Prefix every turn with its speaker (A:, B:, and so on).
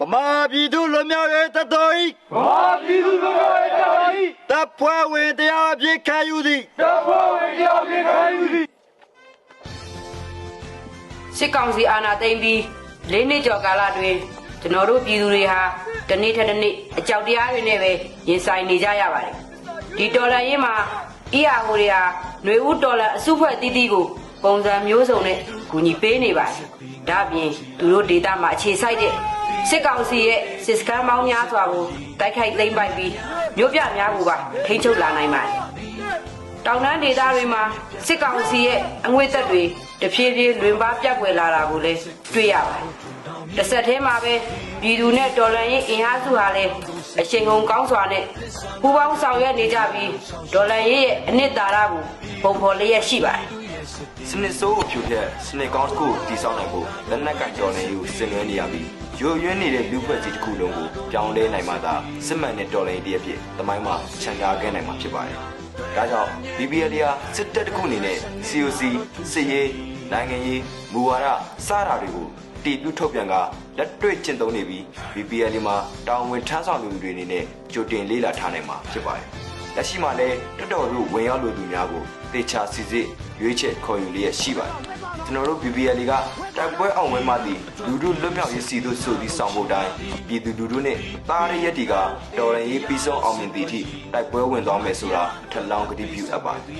A: ဗမာပြည်သူလွတ်မြောက်ရေးတတော်ဤ
B: ဘာပြည်သူတို့ရဲ့တာရီ
A: တပ်ဖွဲ့ဝင်တရားအဖြစ်ခံယူသည်
B: တပ်ဖွဲ့ဝင်တယောက်ဖြစ်ခံယူသည်
C: စစ်ကောင်စီအာဏာသိမ်းပြီးလေးနှစ်ကျော်ကာလတွင်ကျွန်တော်တို့ပြည်သူတွေဟာတစ်နေ့ထက်တစ်နေ့အကြောက်တရားတွေနဲ့ပဲရင်ဆိုင်နေကြရပါတယ်ဒီတော်လန်ရေးမှာအီယာဟိုတွေဟာຫນွေဦးတော်လန်အစုဖွဲ့တီးတီးကိုပုံစံမျိုးစုံနဲ့ကူညီပေးနေပါတယ်ဒါ့အပြင်သူတို့ဒေတာမှာအခြေစိုက်တဲ့ စစ်ကောင်စီရဲ့စစ်စကန်မောင်းများစွာကိုတိုက်ခိုက်သိမ်းပိုက်ပြီးမြို့ပြများကိုပါထိန်းချုပ်လာနိုင်ပါတယ်တောင်တန်းဒေသတွေမှာစစ်ကောင်စီရဲ့အငွေသက်တွေတဖြည်းဖြည်းလွင်ပါပြတ်ွယ်လာတာကိုလည်းတွေ့ရပါတယ်။တစ်ဆက်တည်းမှာပဲပြည်သူနဲ့တော်လှန်ရေးအင်အားစုဟာလည်းအချိန်ကုန်ကောင်းစွာနဲ့ပူးပေါင်းဆောင်ရွက်နေကြပြီးတော်လှန်ရေးရဲ့အနှစ်သာရကိုပုံဖော်လျက်ရှိပါတယ်။
D: စနစ်ဆိုးကိုဖြိုဖျက်စနစ်ကောင်းတစ်ခုကိုတည်ဆောက်နိုင်ဖို့လက်နက်ကကြော်နေကိုဆင်နွှဲနေရပြီး ရိုးရွံ့နေတဲ့လူဖွဲ့ကြီးတစ်ခုလုံးကိုပြောင်းလဲနိုင်မှသာစစ်မှန်တဲ့တော်လှန်ရေးတရက်ဖြစ်တမိုင်းမှာခြံထားခဲ့နိုင်မှာဖြစ်ပါတယ်။ဒါကြောင့် BBL ဟာစစ်တပ်တစ်ခုအနေနဲ့ COC စစ်ရေးနိုင်ငံရေးမူဝါဒစတာတွေကိုတည်ပြုထုတ်ပြန်ကလက်တွေ့ကျင့်သုံးနေပြီး BBL မှာတာဝန်ထမ်းဆောင်သူတွေအနေနဲ့ကြိုတင်လေးလာထားနိုင်မှာဖြစ်ပါတယ်။ လက်ရှိမှာလည်းတော်တော်တို့ဝင်ရောက်လိုသူများကိုတေချာစီစစ်ရွေးချယ်ခေါ်ယူလျက်ရှိပါတယ်။ကျွန်တော်တို့ BBL ကတိုက်ပွဲအောင်ပွဲမှသည့်လူတို့လွတ်မြောက်ရေးစီတို့ဆိုပြီးဆောင်ဖို့တိုင်းပြည်သူလူထုနဲ့သားရရက်တီကတော်ရင်ရေးပြီးဆုံးအောင်မြင်သည့်အထိတိုက်ပွဲဝင်သွားမယ်ဆိုတာထပ်လောင်းကတိပြုအပ်ပါတယ်။